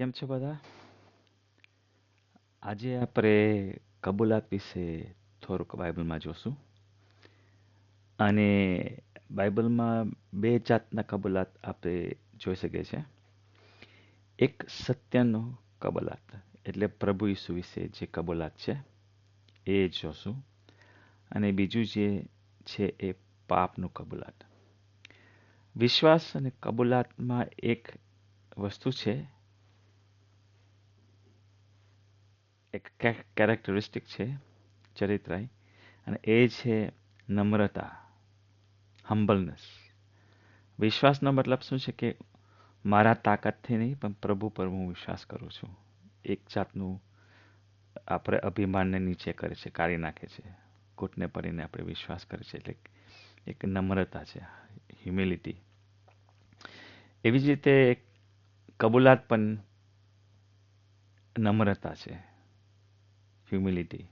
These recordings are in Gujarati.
કેમ છો બધા? આજે આપણે કબૂલાત વિશે થોડુંક બાઇબલમાં જોશું. અને બાઇબલમાં બે જાતના કબૂલાત આપણે જોઈ શકીએ છીએ. એક સત્યનો કબૂલાત, એટલે પ્રભુ ઈસુ વિશે જે કબૂલાત છે, એ જોશું. અને બીજું જે છે એ પાપનું કબૂલાત. વિશ્વાસ અને કબૂલાતમાં એક વસ્તુ છે એક કેરેક્ટરિસ્ટિક છે ચરિત્રાય, અને એ છે નમ્રતા હમ્બલનેસ વિશ્વાસનો મતલબ શું છે કે મારા તાકાતથી નહીં, પણ પ્રભુ પર હું વિશ્વાસ કરું છું. એક જાતનું આપણે અભિમાનને નીચે કરે છે, કાઢી નાખે છે. કૂટને પડીને આપણે વિશ્વાસ કરે છે, એટલે એક નમ્રતા છે હ્યુમિલિટી એવી જ રીતે કબૂલાત પણ નમ્રતા છે. હ્યુમિલિટી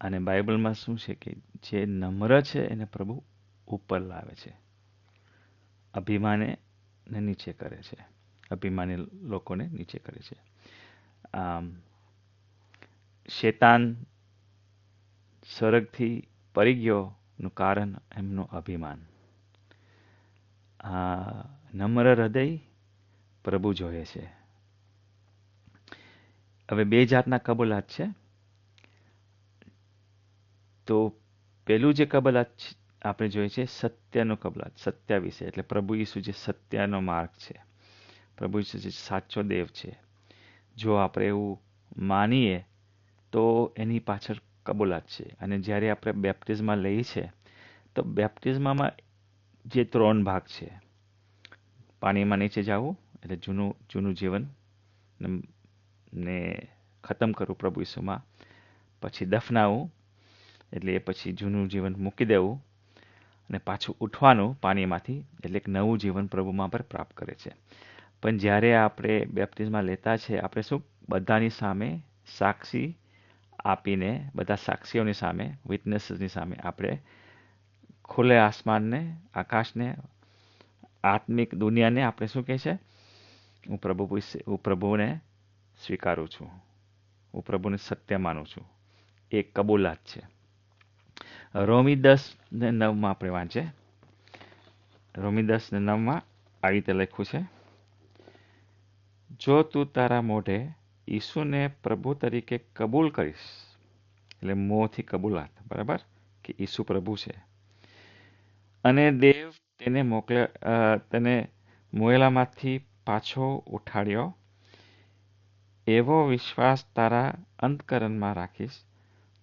અને બાઇબલમાં શું છે કે જે નમ્ર છે એને પ્રભુ ઉપર લાવે છે. અભિમાને ને નીચે કરે છે. અભિમાની લોકોને નીચે કરે છે. શેતાન સ્વર્ગથી પડી ગયોનું કારણ એમનું અભિમાન. નમ્ર હૃદય પ્રભુ જોઈએ છે. હવે બે જાતના કબૂલાત છે. તો પહેલું જે કબલાત આપણે જોઈએ છે સત્યનો કબલાત, સત્ય વિશે. એટલે પ્રભુ ઈસુ જે સત્યનો માર્ગ છે. પ્રભુ ઈસુ જે સાચો દેવ છે. જો આપણે એવું માનીએ, તો એની પાછળ કબૂલાત છે. અને જ્યારે આપણે બેપ્ટિઝમાં લઈએ છીએ તો બેપ્ટિઝમામાં જે ત્રણ ભાગ છે. પાણીમાં નીચે જવું, એટલે જૂનું જૂનું જીવન, ને ખતમ કરવું પ્રભુ ઈસુમાં. પછી દફનાવું એટલે એ પછી જૂનું જીવન મૂકી દેવું અને પાછું ઉઠવાનું પાણીમાંથી એટલે એક નવું જીવન પ્રભુમાં પર પ્રાપ્ત કરે છે. પણ જ્યારે આપણે બેપ્ટિઝમાં લેતા છે, આપણે શું બધાની સામે સાક્ષી આપીને, બધા સાક્ષીઓની સામે વિટનેસીસની સામે આપણે ખુલ્લે આસમાનને, આકાશને, આત્મિક દુનિયાને આપણે શું કહે છે? હું પ્રભુ હું પ્રભુને સ્વીકારું છું. હું પ્રભુને સત્ય માનું છું. એ કબૂલાત છે. રોમી દસ ને નવમાં આપણે વાંચે રોમી દસ ને નવમાં આવી રીતે લખ્યું છે. જો તું તારા મોઢે ઈસુને પ્રભુ તરીકે કબૂલ કરીશ, એટલે મોંથી કબૂલાત, બરાબર? કે ઈસુ પ્રભુ છે. અને દેવ તેને મોકલે તેને મોયેલામાંથી પાછો ઉઠાડ્યો. એવો વિશ્વાસ તારા અંતકરણમાં રાખીશ,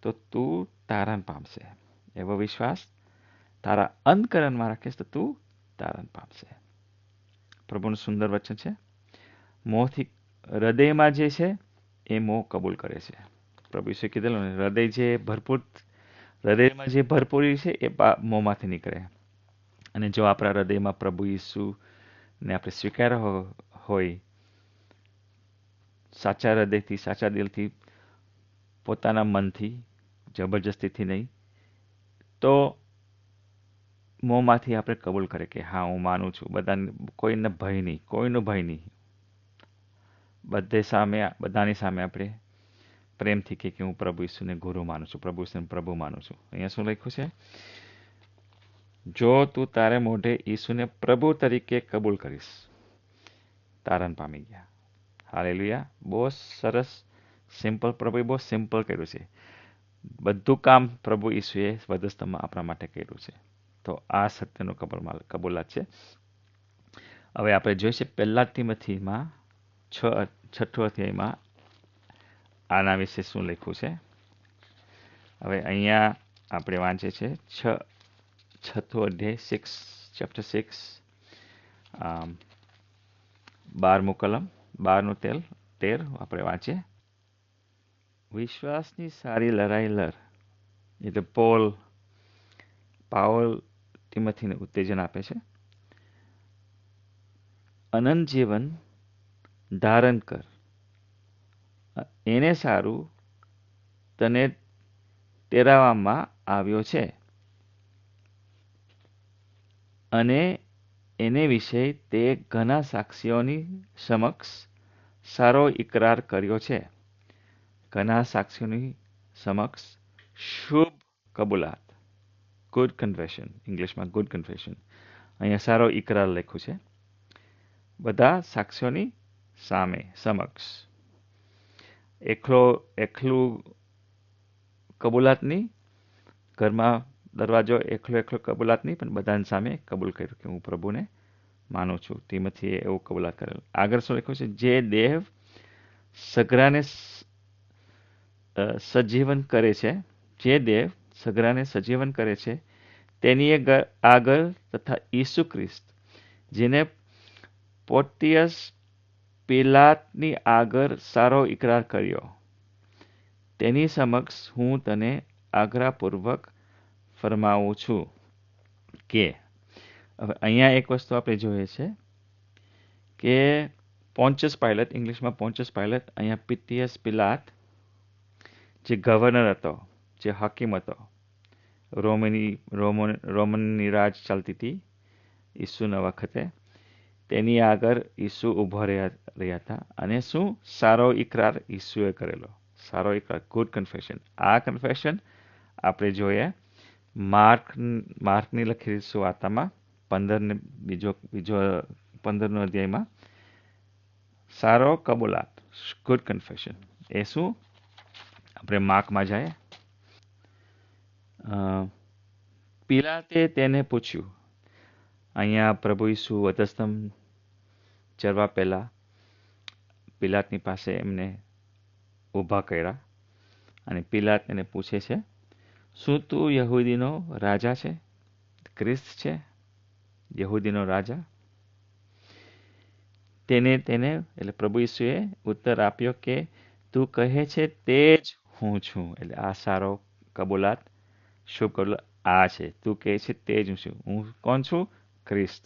તો તું તારણ પામશે. એવો વિશ્વાસ તારા અંતકરણમાં રાખીશ તો તું તારણ પામશે. પ્રભુનું સુંદર વચન છે. મોંથી હૃદયમાં જે છે, એ મોં કબૂલ કરે છે. પ્રભુ ઈસુએ કીધેલું ને, હૃદય જે ભરપૂર, હૃદયમાં જે ભરપૂરી છે, એ મોંમાંથી નીકળે. અને જો આપણા હૃદયમાં પ્રભુ ઈસુને આપણે સ્વીકાર હોય, સાચા હૃદયથી, સાચા દિલથી, પોતાના મનથી, જબરજસ્તીથી નહીં તો મોંમાંથી આપણે કબૂલ કરીએ કે હા, હું માનું છું. બધાને, કોઈને ભય નહીં, કોઈનો ભય નહીં. બધે સામે બધાની સામે આપણે પ્રેમથી કે હું પ્રભુ ઈસુને ગુરુ માનું છું, પ્રભુ ઈસુને પ્રભુ માનું છું. અહીંયા શું લખ્યું છે? જો તું તારે મોઢે ઈસુને પ્રભુ તરીકે કબૂલ કરીશ, તારણ પામી ગયા. હાલેલુયા. બહુ સરસ, સિમ્પલ, પ્રભુએ બહુ સિમ્પલ કર્યું છે. બધું કામ પ્રભુ ઈસુએ વધસ્તમાં આપણા માટે કર્યું છે. તો આ સત્યનો કબૂલ કબૂલાત છે. હવે આપણે જોઈશે પહેલા તિમથીમાં છ, છઠ્ઠો અધ્યાયમાં આના વિશે શું લખ્યું છે. હવે અહીંયા આપણે વાંચે છે છ, છઠ્ઠો અધ્યાય સિક્સ ચેપ્ટર સિક્સ બારમું કલમ, બારનું તેલ, તેર આપણે વાંચીએ. વિશ્વાસની સારી લડાઈ લર એટલે પોલ પાવલ તિમથીને ઉત્તેજન આપે છે અનંત જીવન ધારણ કર એને સારું તને તેરાવવામાં આવ્યો છે અને એને વિશે તે ઘણા સાક્ષીઓની સમક્ષ સારો ઇકરાર કર્યો છે ઘણા સાક્ષીઓની સમક્ષ શુભ કબૂલાત. ગુડ કન્ફેશન ઇંગ્લિશમાં ગુડ કન્ફેશન અહીંયા સારો ઇકરાર લખ્યું છે. બધા સાક્ષીઓની સામે સમક્ષ. એકલો, એકલું કબૂલાતની ઘરમાં દરવાજો એકલો એકલો કબૂલાતની, પણ બધાની સામે કબૂલ કર્યું કે હું પ્રભુને માનું છું. તેમાંથી એવું કબૂલાત કરેલું. આગળ શું લખ્યું છે? જે દેવ સગરાને સજીવન કરે છે, જે દેવ સગરાને સજીવન કરે છે, તેની આગળ તથા ઈસુ ખ્રિસ્ત, જેને પોટિયસ પિલાતની આગળ સારો ઇકરાર કર્યો. તેની સમક્ષ હું તને આગ્રહપૂર્વક ફરમાવું છું કે, હવે અહીંયા એક વસ્તુ આપણે જોઈએ છે કે, પોન્ચસ પાયલટ, ઇંગ્લિશમાં પોન્ચસ પાયલટ, અહીંયા પિતિયસ પિલાત જે ગવર્નર હતો, જે હકીમ હતો, રોમની, રોમન, રોમનની રાજ ચાલતી હતી ઈસુના વખતે. તેની આગળ ઈસુ ઊભા રહ્યા રહ્યા હતા અને શું? સારો ઇકરાર ઈસુએ કરેલો. સારો ઇકરાર ગુડ કન્ફેશન આ કન્ફેશન આપણે જોઈએ માર્ક, માર્કની લખેલી સુવાર્તામાં પંદરને, બીજો બીજો, પંદરનો અધ્યાયમાં. સારો કબૂલાત ગુડ કન્ફેશન એ શું? આપણે માર્કમાં જાય. પિલાતે તેને પૂછ્યું, અહીંયા પ્રભુ ઈસુ વધસ્તંભ ચરવા પહેલાં પિલાતની પાસે એમને ઊભા કર્યા અને પિલાત એને પૂછે છે, શું તું યહૂદીનો રાજા છે? ક્રિસ્ત છે? યહૂદીનો રાજા? તેને તેને, એટલે પ્રભુ ઈસુએ ઉત્તર આપ્યો કે, તું કહે છે તે જ હું છું. એટલે આ સારો કબૂલાત, શુભ કબૂલાત આ છે. તું કહે છે તે જ હું છું. હું કોણ છું? ખ્રિસ્ત,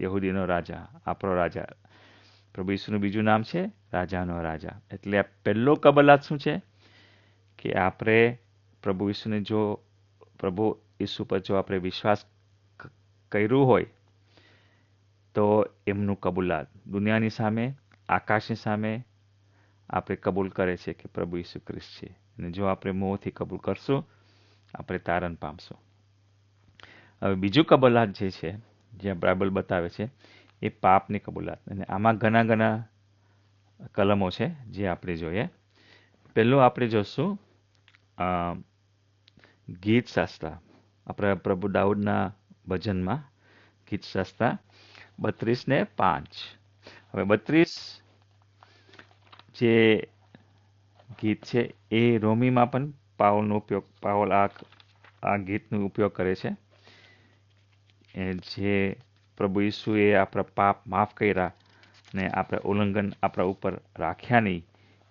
યહૂદીનો રાજા, આપણો રાજા. પ્રભુ ઈસુનું બીજું નામ છે રાજાનો રાજા. એટલે પહેલો કબલાત શું છે? કે આપણે પ્રભુ ઈસુને જો, પ્રભુ ઈસુ પર જો આપણે વિશ્વાસ કર્યું હોય, તો એમનું કબૂલાત દુનિયાની સામે, આકાશની સામે આપણે કબૂલ કરે છે કે પ્રભુ ઈસુ ખ્રિસ્ત છે. અને જો આપણે મોંથી કબૂલ કરશું, આપણે તારણ પામશું. હવે બીજું કબૂલાત જે છે જ્યાં બાઇબલ બતાવે છે, એ પાપની કબૂલાત. અને આમાં ઘણા ઘણા કલમો છે જે આપણે જોઈએ. પહેલું આપણે જોશું ગીત શાસ્ત્ર આપણે પ્રભુ દાઉદના ભજનમાં ગીત શાસ્ત્ર બત્રીસ ને પાંચ. હવે બત્રીસ જે ગીત છે એ રોમીમાં પણ પાવલનો ઉપયોગ, પાવલ આ આ ગીતનો ઉપયોગ કરે છે. જે પ્રભુ ઈસુએ આપણા પાપ માફ કર્યા ને આપણે ઉલ્લંઘન આપણા ઉપર રાખ્યા નહીં,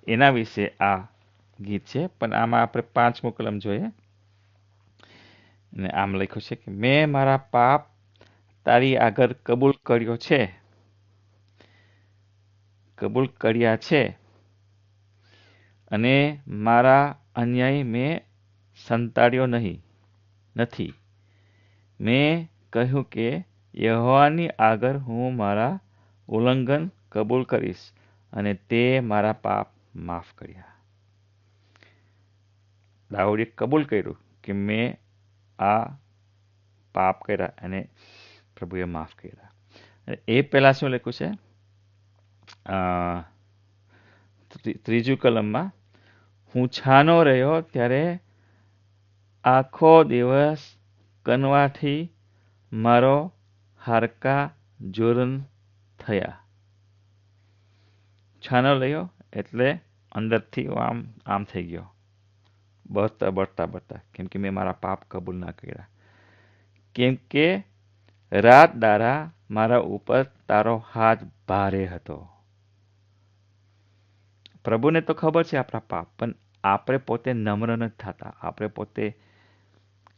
એના વિશે આ ગીત છે. પણ આમાં આપણે પાંચમો કલમ જોઈએ. ને આમ લખ્યું છે કે, મેં મારા પાપ તારી આગળ કબૂલ કર્યો છે. કબૂલ કર્યા છે. અને મારા અન્યાય મેં સંતાડ્યો નહીં, નથી. મેં કહ્યું કે યહોવાની આગળ હું મારા ઉલ્લંઘન કબૂલ કરીશ અને તે મારા પાપ માફ કર્યા. દાઉદે કબૂલ કર્યું કે મેં આ પાપ કર્યા અને પ્રભુએ માફ કર્યા. એ પહેલાં શું લખ્યું છે? ત્રીજું કલમમાં હું છાનો રહ્યો ત્યારે આખો દિવસ કનવાથી મારો હાડકા જોરન થયા. છાનો લયો એટલે અંદરથી આમ આમ થઈ ગયો. બળતા બળતા બળતા કેમ કે મેં મારા પાપ કબૂલ ના કર્યા. કેમ કે રાત દારા મારા ઉપર તારો હાથ ભારે હતો. પ્રભુને તો ખબર છે આપણા પાપ, પણ આપણે પોતે નમ્ર નથી થતા. આપણે પોતે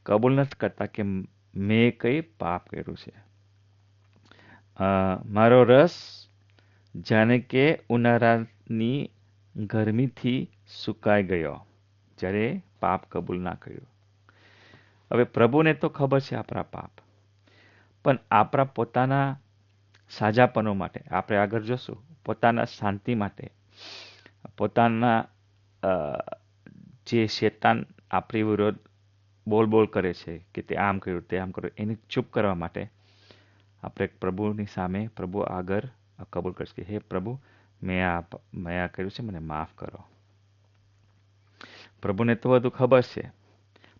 કબૂલ નથી કરતા કે મેં કંઈ પાપ કર્યું છે. મારો રસ જાણે કે ઉનાળાની ગરમીથી સુકાઈ ગયો, જ્યારે પાપ કબૂલ ના કર્યું. હવે પ્રભુને તો ખબર છે આપણા પાપ, પણ આપણા પોતાના સાજાપનો માટે, આપણે આગળ જોશું, પોતાના શાંતિ માટે પોતાના જે શેતાન આપણી વિરોધ બોલ બોલ કરે છે કે તે આમ કર્યું, તે આમ કર્યું, એને ચૂપ કરવા માટે આપણે પ્રભુની સામે પ્રભુ આગળ કબૂલ કરીશ કે, હે પ્રભુ, મેં આ મેં આ કર્યું છે, મને માફ કરો. પ્રભુને તો બધું ખબર છે,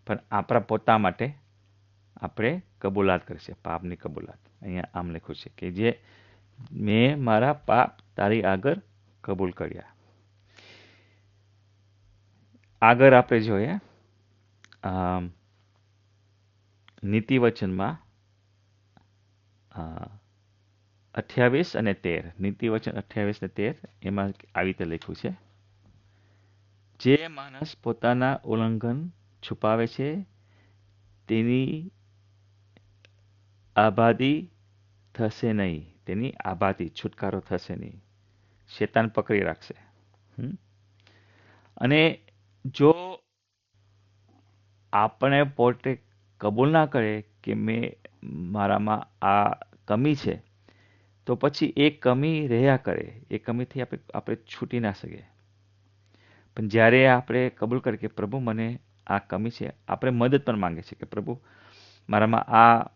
પણ આપણા પોતા માટે આપણે કબૂલાત કરીએ પાપની કબૂલાત. અહીંયા આમ લખ્યું છે કે, જે મેં મારા પાપ તારી આગળ કબૂલ કર્યા આગળ આપણે જોઈએ નીતિવચનમાં અઠ્યાવીસ અને તેર. નીતિવચન અઠ્યાવીસ ને તેર, એમાં આવી રીતે લખ્યું છે. જે માણસ પોતાના ઉલ્લંઘન છુપાવે છે, તેની આબાદી થશે નહીં. તેની આબાદી, છુટકારો થશે નહીં. શેતાન પકડી રાખશે? અને જો આપણે પોતે કબૂલ ના કરે કે મેં મારામાં આ કમી છે, તો પછી એ કમી રહ્યા કરે. એ કમીથી આપણે આપણે છૂટી ના શકીએ. પણ જ્યારે આપણે કબૂલ કરીએ કે પ્રભુ મને આ કમી છે, આપણે મદદ પણ માંગે છે કે પ્રભુ મારામાં આ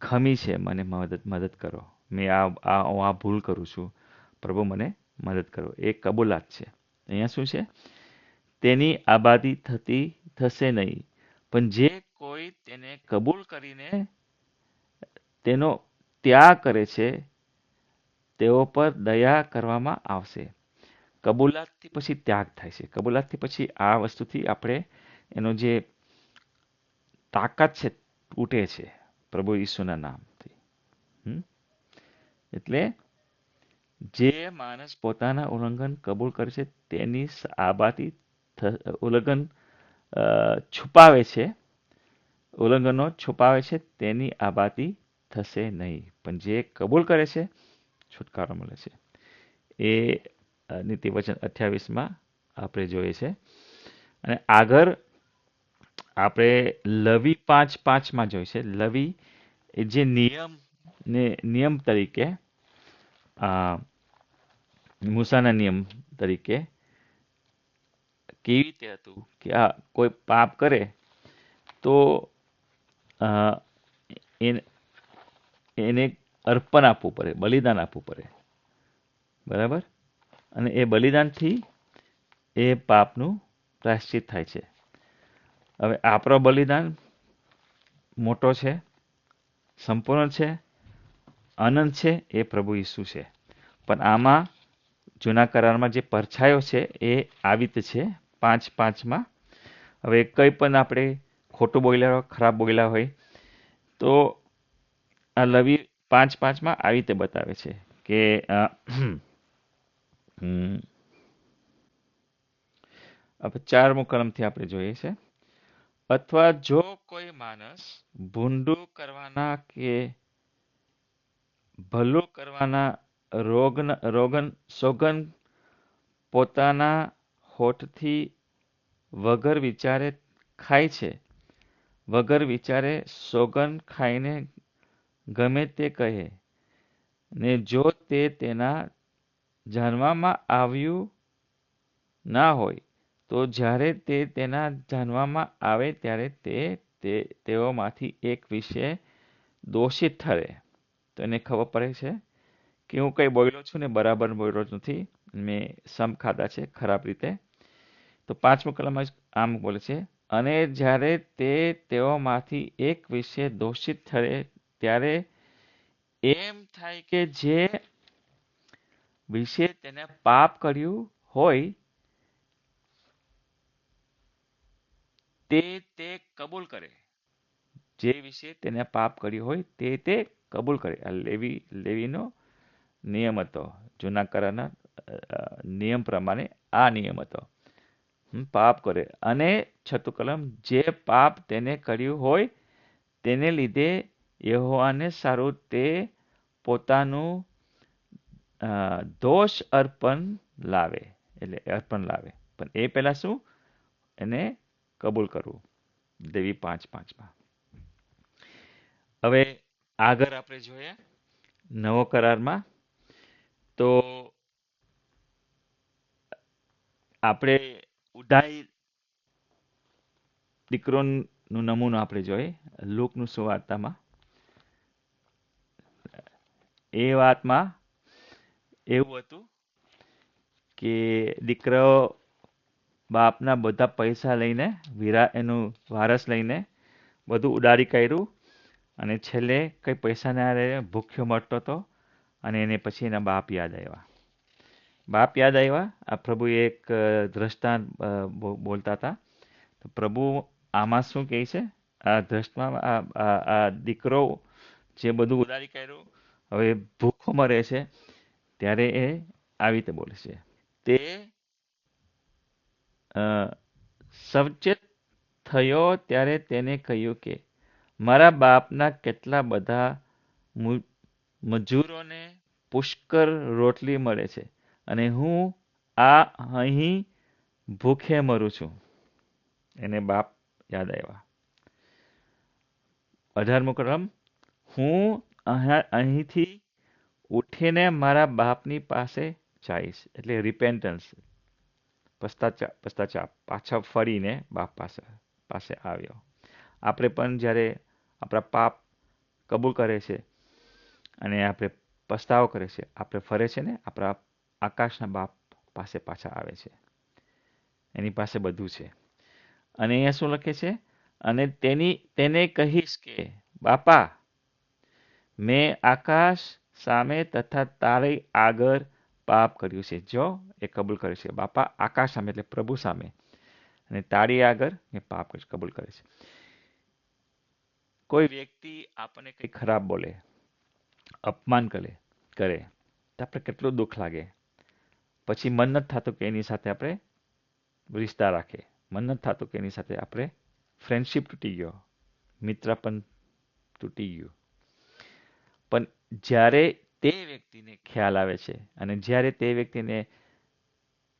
ખમી છે, મને મદદ મદદ કરો. મેં આ આ, હું આ ભૂલ કરું છું. પ્રભુ મને મદદ કરો. એ કબૂલાત છે. અહીંયા શું છે? તેની આબાદી થતી થશે નહીં. પણ જે કોઈ તેને કબૂલ કરીને તેનો ત્યાગ કરે છે, તેઓ પર દયા કરવામાં આવશે. કબૂલાતથી પછી ત્યાગ થાય છે. કબૂલાતથી પછી આ વસ્તુથી આપણે એનો જે તાકાત છે તૂટે છે પ્રભુ ઈસુના નામથી? એટલે જે માણસ પોતાના ઉલ્લંઘન કબૂલ કરે છે, તેની આબાદી ઉલ્લંઘન છુપાવે છે. ઉલ્લંઘનો છુપાવે છે, તેની આબાદી થશે નહીં. પણ જે કબૂલ કરે છે, છુટકારો મળે છે. એ નીતિવચન અઠ્યાવીસમાં આપણે જોઈએ છે. અને આગળ આપણે લવી પાંચ પાંચમાં જોઈ છે. લવી એ જે નિયમ ને નિયમ તરીકે મૂસાના નિયમ તરીકે કેવી રીતે હતું કે આ કોઈ પાપ કરે, તો એને અર્પણ આપવું પડે, બલિદાન આપવું પડે. બરાબર? અને એ બલિદાનથી એ પાપનું પ્રાયશ્ચિત થાય છે. હવે આપણો બલિદાન મોટો છે, સંપૂર્ણ છે અનંત છે, એ પ્રભુ ઈસુ છે. પણ આમાં જૂના કરારમાં જે પરછાયો છે, એ આવી છે પાંચ પાંચમાં. હવે કંઈ પણ આપણે ખોટું બોલ્યા હોય, ખરાબ બોલ્યા હોય, તો આ લવી પાંચ પાંચમાં આવી રીતે બતાવે છે કે હવે ચારમું કલમથી આપણે જોઈએ છે. અથવા જો કોઈ માણસ ભૂંડું કરવાના કે ભલું કરવાના રોગન રોગન, સોગન પોતાના હોઠથી વગર વિચારે ખાય છે. વગર વિચારે સોગન ખાઈને ગમે તે કહે. ને જો તે તેના જાણવામાં આવ્યું ના હોય, તો જ્યારે તે તેના જાણવામાં આવે ત્યારે તે તેઓમાંથી એક વિશે દોષિત ઠરે. તો એને ખબર પડે છે કે હું કંઈ બોલ્યો છું ને બરાબર બોલ્યો નથી. મેં સમ ખાધા છે ખરાબ રીતે. તો પાંચમો કલમમાં આમ બોલે છે અને જ્યારે તે તેઓમાંથી એક વિશે દોષિત થયે ત્યારે એમ થાય કે જે વિશે તેને પાપ કર્યું હોય તે તે કબૂલ કરે. જે વિશે તેને પાપ કર્યું હોય તે તે કબૂલ કરે. આ લેવી લેવીનો નિયમ હતો. જૂના કરારના અ, નિયમ પ્રમાણે આ નિયમ હતો. પાપ કરે. અને છઠ્ઠું કલમ જે પાપ તેને કર્યું હોય, તેને લીધે યહોવાને સારું તે પોતાનું દોષ અર્પણ લાવે. એટલે અર્પણ લાવે. પણ એ પહેલાં શું? એને કબૂલ કરવું. દેવી પાંચ પાંચમાં. હવે આગળ આપણે જોઈએ નવો કરારમાં. તો આપણે ઉડાઈ દીકરોનું નમૂનો આપણે જોઈએ, લોકનું સુવાર્તામાં. એ વાતમાં એવું હતું કે દીકરો બાપના બધા પૈસા લઈને, વિરા એનું વારસ લઈને બધું ઉડાડી કર્યું અને છેલ્લે કંઈ પૈસા ના રહે, ભૂખ્યો મરતો હતો અને એને પછી એના બાપ યાદ આવ્યા. બાપ યાદ આવ્યા? આ પ્રભુ એક દ્રષ્ટાંત બોલતા હતા. તો પ્રભુ આમાં શું કહે છે? આ દ્રષ્ટમાં આ દીકરો જે બધું ઉદારી કર્યું, હવે ભૂખો મરે છે, ત્યારે એ આવી રીતે બોલે છે. તે સવચેત થયો ત્યારે તેને કહ્યું કે, મારા બાપના કેટલા બધા મજૂરોને પુષ્કર રોટલી મળે છે. અને હું આ અહીં ભૂખે મરું છું. એને બાપ યાદ આવ્યા. અઢારમો ક્રમ હું અહીંથી ઉઠીને મારા બાપની પાસે જઈશ. એટલે રિપેન્ટન્સ પસ્તાચા પસ્તાચાપ પાછા ફરીને બાપ પાસે પાસે આવ્યો. આપણે પણ જ્યારે આપણા પાપ કબૂલ કરે છે અને આપણે પસ્તાવો કરે છે, આપણે ફરે છે ને આપણા આકાશના બાપ પાસે પાછા આવે છે. એની પાસે બધું છે. અને અહીંયા શું લખે છે, અને તેની, તેને કહીશ કે, બાપા, મેં આકાશ સામે તથા તારી આગળ પાપ કર્યું છે. જો એ કબૂલ કરે છે, બાપા, આકાશ સામે એટલે પ્રભુ સામે. અને તારી આગળ એ પાપ કબૂલ કરે છે. કોઈ વ્યક્તિ આપણને કંઈ ખરાબ બોલે, અપમાન કરે કરે, તો આપણે કેટલું દુઃખ લાગે? પછી મન નથી થતું કે એની સાથે આપણે રિશ્તા રાખે. મન નથી થતું કે એની સાથે આપણે ફ્રેન્ડશીપ તૂટી ગયો. મિત્ર પણ તૂટી ગયું. પણ જ્યારે તે વ્યક્તિને ખ્યાલ આવે છે અને જ્યારે તે વ્યક્તિને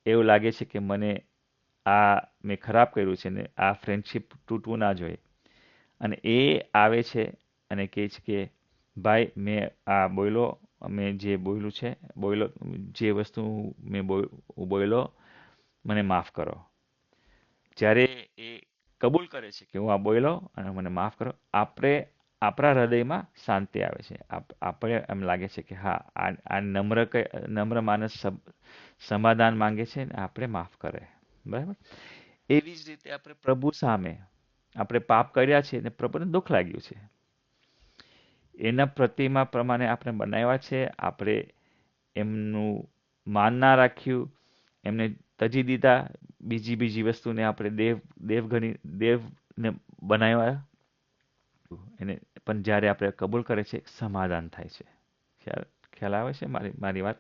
એવું લાગે છે કે મને આ મેં ખરાબ કર્યું છે ને આ ફ્રેન્ડશીપ તૂટવું ના જોઈએ અને એ આવે છે અને કહે છે કે, ભાઈ, મેં આ બોયલો મેં જે બોલ્યું છે, બોયલો, જે વસ્તુ મેં બોલ્યો મને માફ કરો. જ્યારે એ કબૂલ કરે છે કે હું આ બોયલો અને મને માફ કરો, આપણે, આપણા હૃદયમાં શાંતિ આવે છે. આપણે એમ લાગે છે કે હા, આ નમ્ર નમ્ર માણસ સમાધાન માંગે છે ને આપણે માફ કરે. બરાબર? એવી જ રીતે આપણે પ્રભુ સામે, આપણે પાપ કર્યા છે ને પ્રભુને દુઃખ લાગ્યું છે. એના પ્રતિમા પ્રમાણે આપણે બનાવ્યા છે. આપણે એમનું માન ના રાખ્યું. એમને તજી દીધા. બીજી બીજી વસ્તુને આપણે દેવ દેવ ગણી દેવને બનાવ્યા. એને પણ જ્યારે આપણે કબૂલ કરે છે સમાધાન થાય છે. ખ્યાલ આવે છે મારી મારી વાત?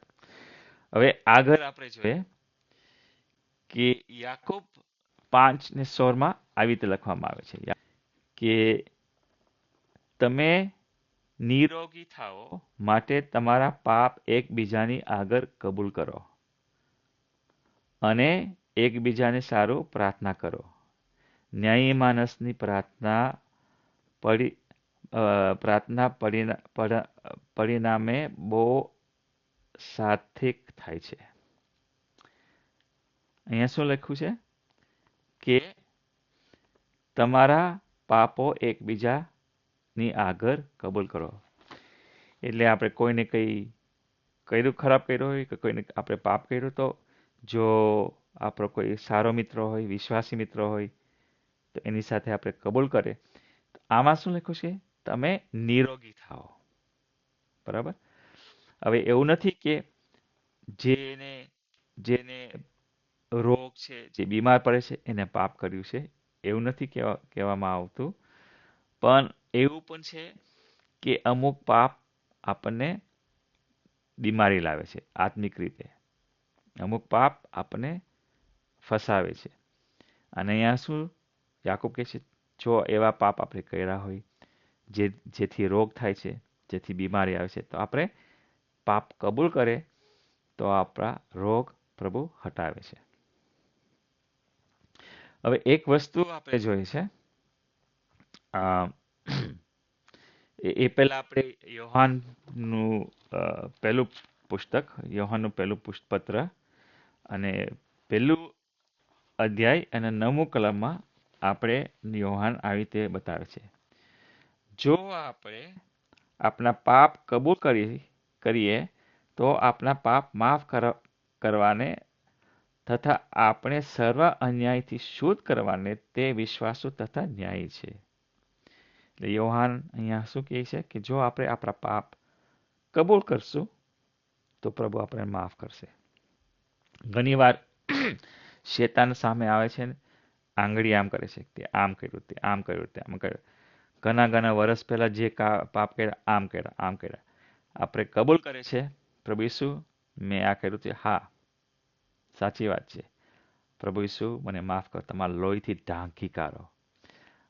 હવે આગળ આપણે જોઈએ કે યાકુબ પાંચ ને સોળમાં આવી રીતે લખવામાં આવે છે. કે તમે નિરોગી થાઓ માટે તમારા પાપ એકબીજાની આગળ કબૂલ કરો. અને એકબીજાને સારું પ્રાર્થના કરો. ન્યાયી માણસની પ્રાર્થના પડી પ્રાર્થના પરિણામે બહુ સાર્થિક થાય છે. અહીંયા શું લખ્યું છે? કે તમારા પાપો એકબીજાની આગળ કબૂલ કરો. એટલે આપણે કોઈને કંઈ કર્યું ખરાબ કર્યું હોય કે કોઈને આપણે પાપ કર્યું, તો જો આપણો કોઈ સારો મિત્ર હોય, વિશ્વાસી મિત્ર હોય, તો એની સાથે આપણે કબૂલ કરે. આમાં શું લખ્યું છે? તમે નિરોગી થાઓ. બરાબર? હવે એવું નથી કે જેને જેને રોગ છે, જે બીમાર પડે છે, એને પાપ કર્યું છે. એવું નથી કહેવા કહેવામાં આવતું. પણ એવું પણ છે કે અમુક પાપ આપણને બીમારી લાવે છે, આત્મિક રીતે. અમુક પાપ આપણને ફસાવે છે. અને અહીંયા શું યાકુબ કહે છે, જો એવા પાપ આપણે કર્યા હોય, જે, જેથી રોગ થાય છે, જેથી બીમારી આવે છે, તો આપણે પાપ કબૂલ કરે, તો આપણા રોગ પ્રભુ હટાવે છે. હવે એક વસ્તુ આપણે જોઈ છે એ પહેલા આપણે યોહાનનું પહેલું પુસ્તક, યોહાનનું પહેલું પુષ્પત્ર અને પહેલું અધ્યાય અને નવમું કલમમાં આપણે યોહાન આવી રીતે બતાવે છે. જો આપણે આપણા પાપ કબૂલ કરી, કરીએ, તો આપણા પાપ માફ કરવાને તથા આપણે સર્વ અન્યાયથી શુદ્ધ કરવાને તે વિશ્વાસુ તથા ન્યાયી છે. યોહાન અહીંયા શું કહે છે કે જો આપણે આપણા પાપ કબૂલ કરશું, તો પ્રભુ આપણે માફ કરશે. ઘણીવાર શેતાન સામે આવે છે ને, આંગળી આમ કરે છે તે આમ કર્યું તે, આમ કર્યું તે, આમ કર્યું. ઘણા ઘણા વર્ષ પહેલાં જે પાપ કર્યા, આમ કર્યા આમ કર્યા. આપણે કબૂલ કરે છે, પ્રભુ ઈસુ, મેં આ કર્યું છે હા, સાચી વાત છે. પ્રભુ ઈસુ, મને માફ કરો, તમારા લોહીથી ઢાંકી કાઢો.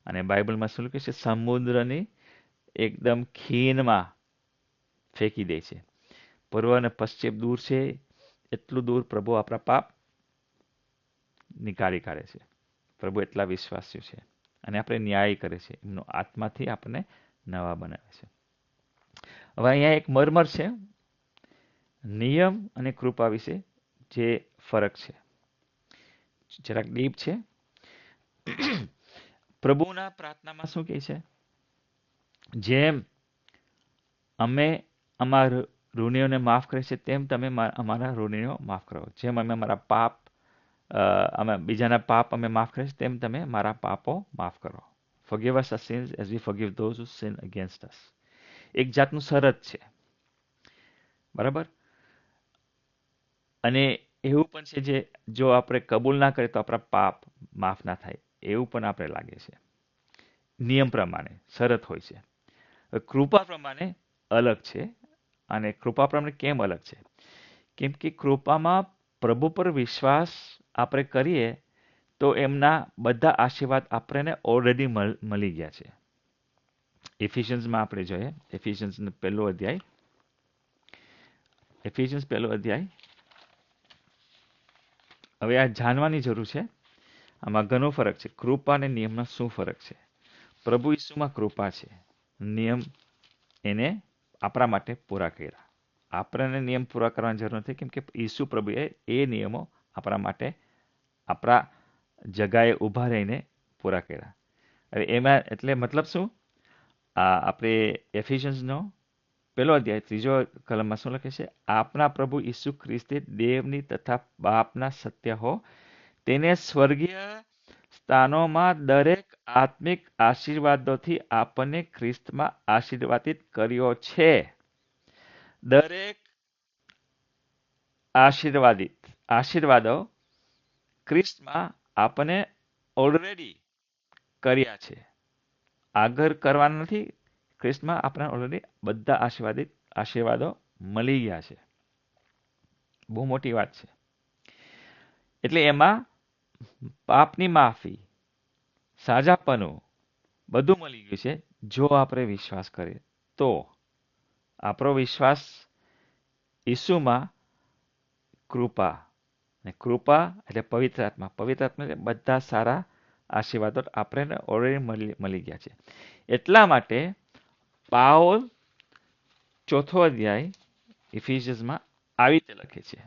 અને બાઇબલમાં શું લખ્યું છે? સમુદ્રની એકદમ ખીનમાં ફેંકી દે છે. પૂર્વ અને પશ્ચિમ દૂર છે, એટલું દૂર પ્રભુ આપણા પાપ નીકાળી કાઢે છે. પ્રભુ એટલા વિશ્વાસ્યુ છે અને આપણે ન્યાય કરે છે. એમનો આત્માથી આપણને નવા બનાવે છે. હવે અહીંયા એક મરમર છે, નિયમ અને કૃપા વિશે જે ફરક છે. જરાક ડીપ છે. પ્રભુના પ્રાર્થનામાં શું કહે છે? જેમ અમે અમારા ઋણીઓને માફ કરે છે તેમ તમે અમારા ઋણીઓ માફ કરો. જેમ અમે અમારા પાપ અમે બીજાના પાપ અમે માફ કરીએ તેમ તમે મારા પાપો માફ કરો. Forgive us our as as we those who sin against us. એક જાતનું શરત છે. બરાબર? અને એવું પણ છે જે, જો આપણે કબૂલ ના કરીએ તો આપણા પાપ માફ ના થાય. એવું પણ આપણે લાગે છે. નિયમ પ્રમાણે શરત હોય છે. કૃપા પ્રમાણે અલગ છે અને કૃપા પ્રમાણે કેમ અલગ છે? કેમ કે કૃપામાં પ્રભુ પર વિશ્વાસ આપણે કરીએ તો એમના બધા આશીર્વાદ આપણને ઓલરેડી મળી ગયા છે. એફિશિયન્સમાં આપણે જોઈએ. એફિશિયન્સ પહેલો અધ્યાય. એફિશિયન્સ પહેલો અધ્યાય. હવે આ જાણવાની જરૂર છે. આમાં ઘણો ફરક છે. કૃપા અને નિયમમાં શું ફરક છે? પ્રભુ ઈસુમાં કૃપા છે. નિયમ એને આપણા માટે પૂરા કર્યા. આપણને નિયમ પૂરા કરવાની જરૂર નથી, કેમ કે ઈસુ પ્રભુએ એ નિયમો આપણા માટે આપણા જગાએ ઊભા રહીને પૂરા કર્યા. હવે એમાં એટલે મતલબ શું? આ આપણે એફિશિયન્સનો પહેલો અધ્યાય ત્રીજો કલમમાં શું લખે છે? આપના પ્રભુ ઈસુ ખ્રિસ્તે દેવની તથા બાપના સત્ય હો તેને સ્વર્ગીય સ્થાનોમાં દરેક આત્મિક આશીર્વાદોથી આપણને ખ્રિસ્તમાં આશીર્વાદિત કર્યો છે. દરેક આશીર્વાદિત આશીર્વાદો ખ્રિસ્તમાં આપણને ઓલરેડી કર્યા છે. આગળ કરવાના નથી, ખ્રિસ્તમાં આપણે ઓલરેડી બધા આશીર્વાદિત આશીર્વાદો મળી ગયા છે. બહુ મોટી વાત છે. એટલે એમાં પાપની માફી, સાજાપનું, બધું મળી ગયું છે, જો આપણે વિશ્વાસ કરીએ. તો આપણો વિશ્વાસ ઈસુમાં કૃપા ને કૃપા એટલે પવિત્ર આત્મા. પવિત્ર આત્મા એટલે બધા સારા આશીર્વાદો આપણે ઓલરેડી મળી મળી ગયા છે. એટલા માટે પાઓલ ચોથો અધ્યાય ઇફિશિયસમાં આવી રીતે લખે છે.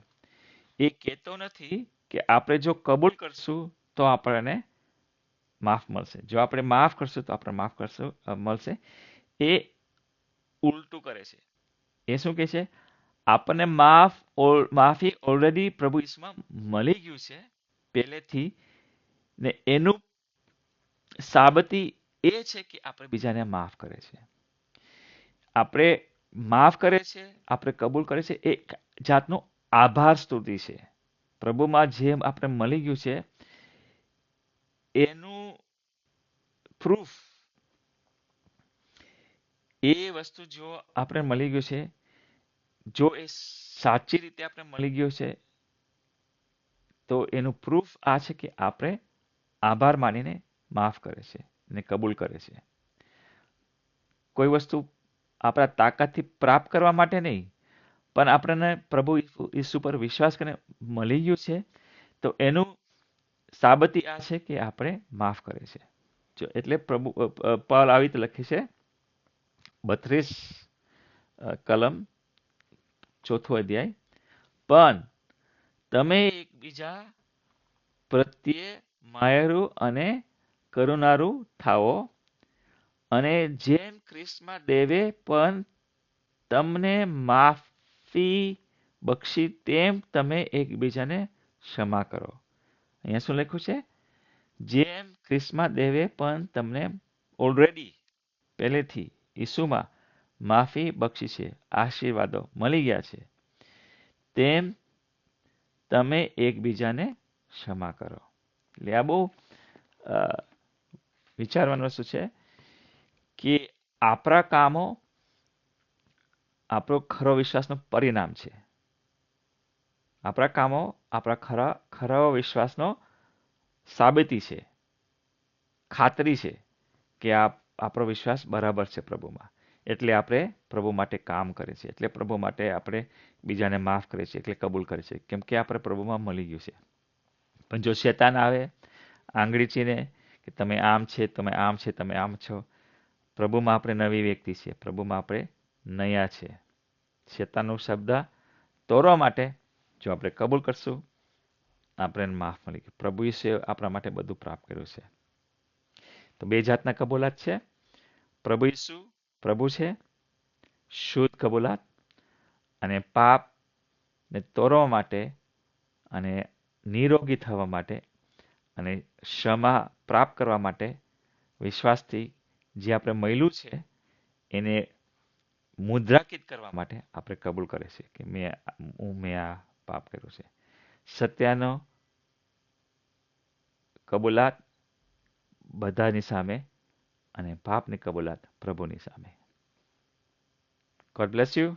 એ કહેતો નથી કે આપણે જો કબૂલ કરશું તો આપણને માફ મળશે. જો આપણે માફ કરશું તો આપણે માફ કરશું મળશે. એ ઉલટું કરે છે. એ શું કહે છે? આપણને માફ માફી ઓલરેડી પ્રભુ ઈસમાં મળી ગયું છે. પહેલેથી ને એનું સાબતી એ છે કે આપણે બીજાને માફ કરે છે. આપણે માફ કરે છે, આપણે કબૂલ કરે છે એક જાતનું આભાર સ્તુતિ છે. પ્રભુમાં જેમ આપણે મળી ગયું છે, એનું પ્રૂફ એ વસ્તુ જો આપણે મળી ગયું છે, જો એ સાચી રીતે આપણે મળી ગયો છે, તો એનું પ્રૂફ આ છે કે આપણે આભાર માનીને માફ કરે છે ને કબૂલ કરે છે. કોઈ વસ્તુ આપણા તાકાતથી પ્રાપ્ત કરવા માટે નહીં પણ આપણને પ્રભુ ઈસુ પર વિશ્વાસ કરીને મળી ગયું છે, તો એનું સાબતી આ છે કે આપણે માફ કરે છે. જો એટલે પ્રભુ પાલ આવી રીતે લખે છે, બત્રીસ કલમ, ચોથો અધ્યાય, પણ તમે એકબીજા પ્રત્યે માયરું અને કરુણારું થાઓ અને જેમ ખ્રિસ્તમાં દેવે, પણ તમને માફી બક્ષી તેમ તમે એકબીજાને ક્ષમા કરો. અહીંયા શું લખ્યું છે? જેમ ક્રિસ્મા દેવે પણ તમને ઓલરેડી પહેલેથી ઈસુમાં માફી બક્ષી છે, આશીર્વાદો મળી ગયા છે, તેમ તમે એકબીજાને ક્ષમા કરો. એટલે આ બહુ વિચારવાનું શું છે કે આપણા કામો આપણો ખરો વિશ્વાસનો પરિણામ છે. આપણા કામો, આપણા ખરા ખરા વિશ્વાસનો સાબિતી છે. ખાતરી છે કે આ આપણો વિશ્વાસ બરાબર છે પ્રભુમાં. એટલે આપણે પ્રભુ માટે કામ કરીએ છીએ એટલે પ્રભુ માટે આપણે બીજાને માફ કરીએ છીએ એટલે કબૂલ કરીએ છીએ કેમ કે આપણે પ્રભુમાં મળી ગયું છે. પણ જો શેતાન આવે, આંગળી ચીને કે તમે આમ છે, તમે આમ છે, તમે આમ છો, પ્રભુમાં આપણે નવી વ્યક્તિ છીએ. પ્રભુમાં આપણે નયા છે. શેતાનનો શબ્દ તોરવા માટે જો આપણે કબૂલ કરશું, આપણે માફ મળી ગયું. પ્રભુ વિશે આપણા માટે બધું પ્રાપ્ત કર્યું છે. તો બે જાતના કબૂલાત છે. પ્રભુ ઈસુ પ્રભુ છે, શુદ્ધ કબૂલાત અને પાપ ને તોરવા માટે અને નિરોગી થવા માટે અને ક્ષમા પ્રાપ્ત કરવા માટે વિશ્વાસથી જે આપણે મળ્યું છે, એને મુદ્રાકિત કરવા માટે આપણે કબૂલ કરે છે કે મેં હું, મેં આ પાપ કર્યું છે. સત્યનો કબૂલાત બધાની સામે અને પાપની કબૂલાત પ્રભુની સામે. God bless you